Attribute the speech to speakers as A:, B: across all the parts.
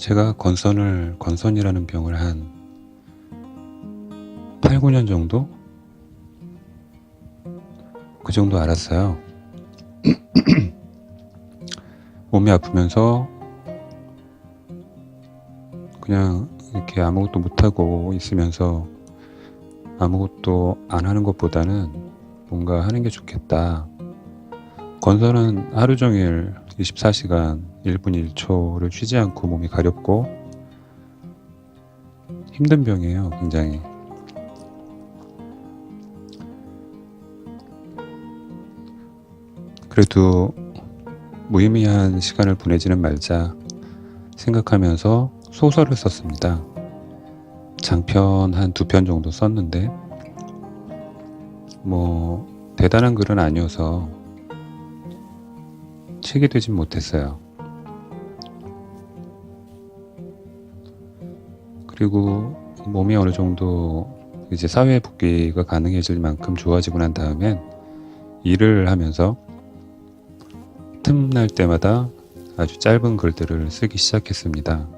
A: 제가 건선을 건선이라는 병을 한 8, 9년 정도 그 정도 알았어요. 몸이 아프면서 그냥 이렇게 아무것도 못하고 있으면서 아무것도 안 하는 것보다는 뭔가 하는 게 좋겠다. 건선은 하루 종일 24시간 1분 1초를 쉬지 않고 몸이 가렵고 힘든 병이에요, 굉장히. 그래도 무의미한 시간을 보내지는 말자 생각하면서 소설을 썼습니다. 장편 한 두 편 정도 썼는데, 뭐, 대단한 글은 아니어서 책이 되진 못했어요. 그리고 몸이 어느 정도 이제 사회 복귀가 가능해질 만큼 좋아지고 난 다음엔 일을 하면서 틈날 때마다 아주 짧은 글들을 쓰기 시작했습니다.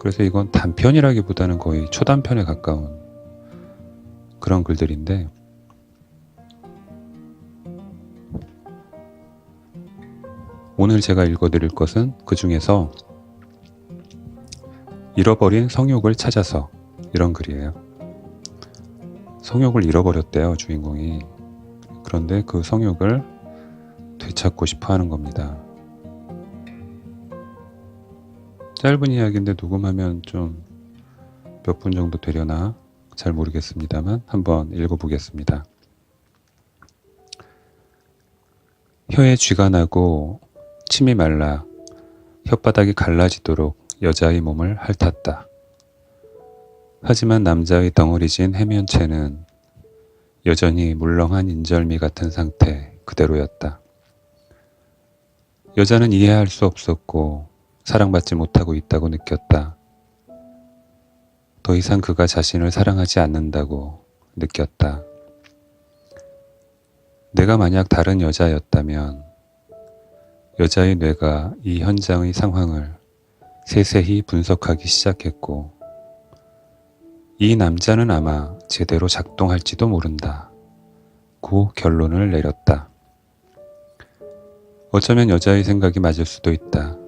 A: 그래서 이건 단편이라기보다는 거의 초단편에 가까운 그런 글들인데 오늘 제가 읽어드릴 것은 그 중에서 잃어버린 성욕을 찾아서 이런 글이에요. 성욕을 잃어버렸대요, 주인공이. 그런데 그 성욕을 되찾고 싶어 하는 겁니다. 짧은 이야기인데 녹음하면 좀 몇 분 정도 되려나 잘 모르겠습니다만 한번 읽어보겠습니다. 혀에 쥐가 나고 침이 말라 혓바닥이 갈라지도록 여자의 몸을 핥았다. 하지만 남자의 덩어리진 해면체는 여전히 물렁한 인절미 같은 상태 그대로였다. 여자는 이해할 수 없었고 사랑받지 못하고 있다고 느꼈다. 더 이상 그가 자신을 사랑하지 않는다고 느꼈다. 내가 만약 다른 여자였다면 여자의 뇌가 이 현장의 상황을 세세히 분석하기 시작했고 이 남자는 아마 제대로 작동할지도 모른다. 고 결론을 내렸다. 어쩌면 여자의 생각이 맞을 수도 있다.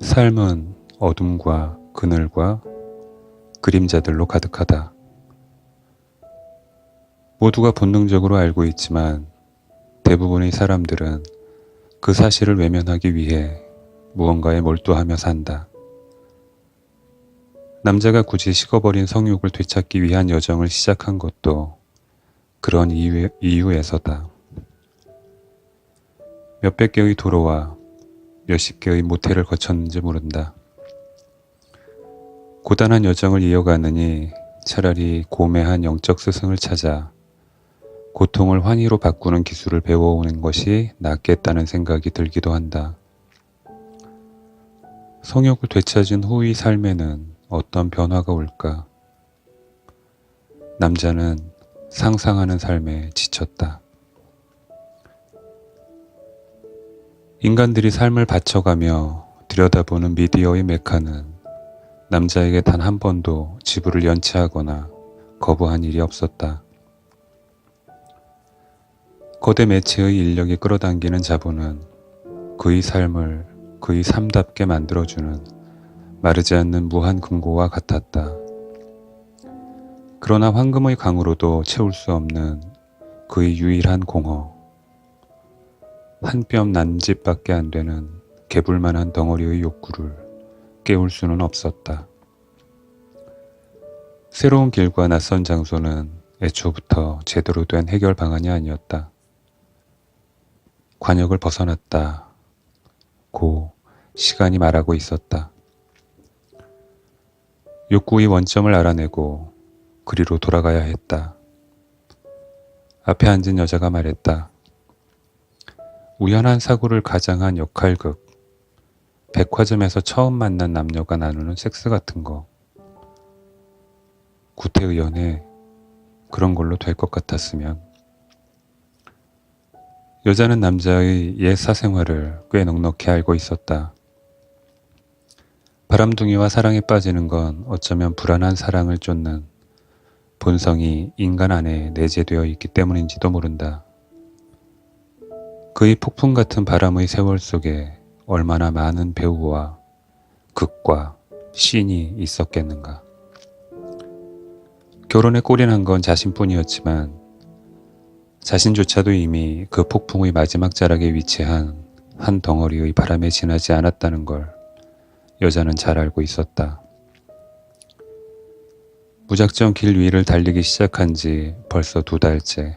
A: 삶은 어둠과 그늘과 그림자들로 가득하다. 모두가 본능적으로 알고 있지만 대부분의 사람들은 그 사실을 외면하기 위해 무언가에 몰두하며 산다. 남자가 굳이 식어버린 성욕을 되찾기 위한 여정을 시작한 것도 그런 이유, 이유에서다. 몇백 개의 도로와 몇십 개의 모텔을 거쳤는지 모른다. 고단한 여정을 이어가느니 차라리 고매한 영적 스승을 찾아 고통을 환희로 바꾸는 기술을 배워오는 것이 낫겠다는 생각이 들기도 한다. 성욕을 되찾은 후의 삶에는 어떤 변화가 올까? 남자는 상상하는 삶에 지쳤다. 인간들이 삶을 바쳐가며 들여다보는 미디어의 메카는 남자에게 단 한 번도 지불을 연체하거나 거부한 일이 없었다. 거대 매체의 인력이 끌어당기는 자본은 그의 삶을 그의 삶답게 만들어주는 마르지 않는 무한 금고와 같았다. 그러나 황금의 강으로도 채울 수 없는 그의 유일한 공허. 한 뼘 난집밖에 안 되는 개불만한 덩어리의 욕구를 깨울 수는 없었다. 새로운 길과 낯선 장소는 애초부터 제대로 된 해결 방안이 아니었다. 관역을 벗어났다. 고 시간이 말하고 있었다. 욕구의 원점을 알아내고 그리로 돌아가야 했다. 앞에 앉은 여자가 말했다. 우연한 사고를 가장한 역할극. 백화점에서 처음 만난 남녀가 나누는 섹스 같은 거. 구태의연해 그런 걸로 될 것 같았으면 여자는 남자의 옛 사생활을 꽤 넉넉히 알고 있었다. 바람둥이와 사랑에 빠지는 건 어쩌면 불안한 사랑을 쫓는 본성이 인간 안에 내재되어 있기 때문인지도 모른다. 그의 폭풍 같은 바람의 세월 속에 얼마나 많은 배우와 극과 신이 있었겠는가. 결혼에 꼴인한 건 자신뿐이었지만 자신조차도 이미 그 폭풍의 마지막 자락에 위치한 한 덩어리의 바람에 지나지 않았다는 걸 여자는 잘 알고 있었다. 무작정 길 위를 달리기 시작한 지 벌써 두 달째.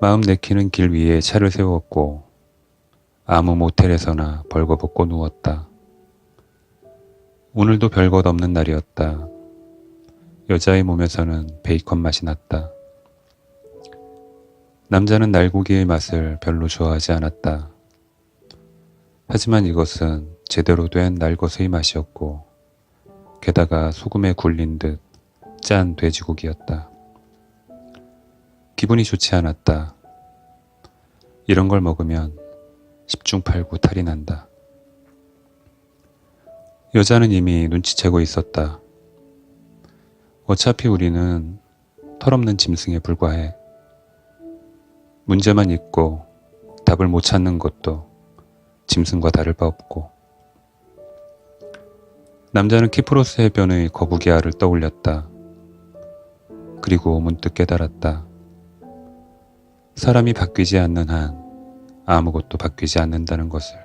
A: 마음 내키는 길 위에 차를 세웠고 아무 모텔에서나 벌거벗고 누웠다. 오늘도 별것 없는 날이었다. 여자의 몸에서는 베이컨 맛이 났다. 남자는 날고기의 맛을 별로 좋아하지 않았다. 하지만 이것은 제대로 된 날것의 맛이었고, 게다가 소금에 굴린 듯 짠 돼지고기였다. 기분이 좋지 않았다. 이런 걸 먹으면 십중팔구 탈이 난다. 여자는 이미 눈치채고 있었다. 어차피 우리는 털없는 짐승에 불과해. 문제만 있고 답을 못 찾는 것도 짐승과 다를 바 없고. 남자는 키프로스 해변의 거북이 알을 떠올렸다. 그리고 문득 깨달았다. 사람이 바뀌지 않는 한 아무것도 바뀌지 않는다는 것을.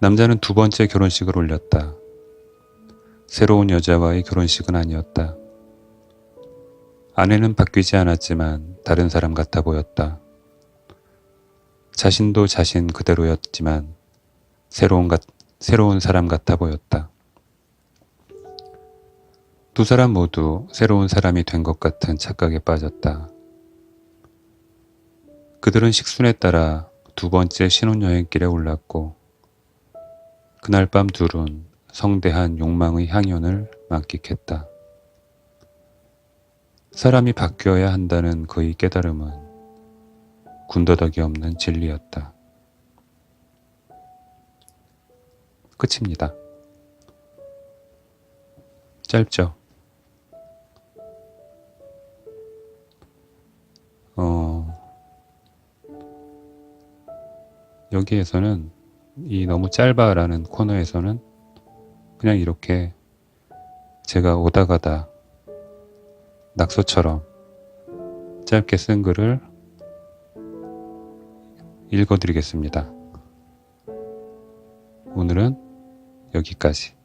A: 남자는 두 번째 결혼식을 올렸다. 새로운 여자와의 결혼식은 아니었다. 아내는 바뀌지 않았지만 다른 사람 같아 보였다. 자신도 자신 그대로였지만 새로운, 가, 새로운 사람 같아 보였다. 두 사람 모두 새로운 사람이 된 것 같은 착각에 빠졌다. 그들은 식순에 따라 두 번째 신혼여행길에 올랐고, 그날 밤 둘은 성대한 욕망의 향연을 만끽했다. 사람이 바뀌어야 한다는 그의 깨달음은 군더더기 없는 진리였다. 끝입니다. 짧죠? 어, 여기에서는 이 너무 짧아라는 코너에서는 그냥 이렇게 제가 오다 가다 낙서처럼 짧게 쓴 글을 읽어드리겠습니다. 오늘은 여기까지.